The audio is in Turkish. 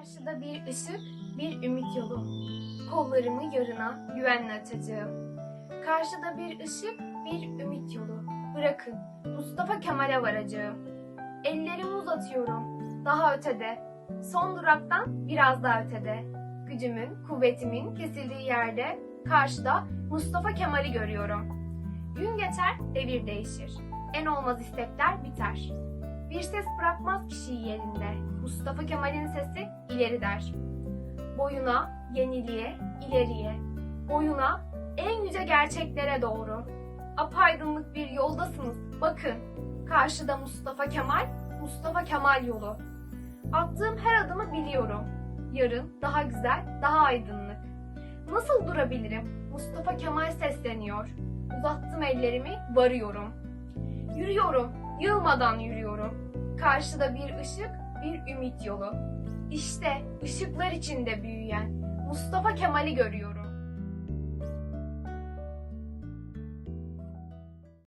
Karşıda bir ışık, bir ümit yolu. Kollarımı yarına güvenle açacağım. Karşıda bir ışık, bir ümit yolu. Bırakın, Mustafa Kemal'e varacağım. Ellerimi uzatıyorum, daha ötede. Son duraktan biraz daha ötede. Gücümün, kuvvetimin kesildiği yerde karşıda Mustafa Kemal'i görüyorum. Gün geçer, devir değişir. En olmaz istekler biter. Bir ses bırakmaz kişiyi yerinde. Mustafa Kemal'in sesi ileri der. Boyuna, yeniliğe, ileriye. Boyuna, en yüce gerçeklere doğru. Apaydınlık bir yoldasınız. Bakın, karşıda Mustafa Kemal, Mustafa Kemal yolu. Attığım her adımı biliyorum. Yarın daha güzel, daha aydınlık. Nasıl durabilirim? Mustafa Kemal sesleniyor. Uzattım ellerimi, varıyorum. Yürüyorum, yılmadan yürüyorum. Karşıda bir ışık, bir ümit yolu. İşte ışıklar içinde büyüyen Mustafa Kemal'i görüyorum.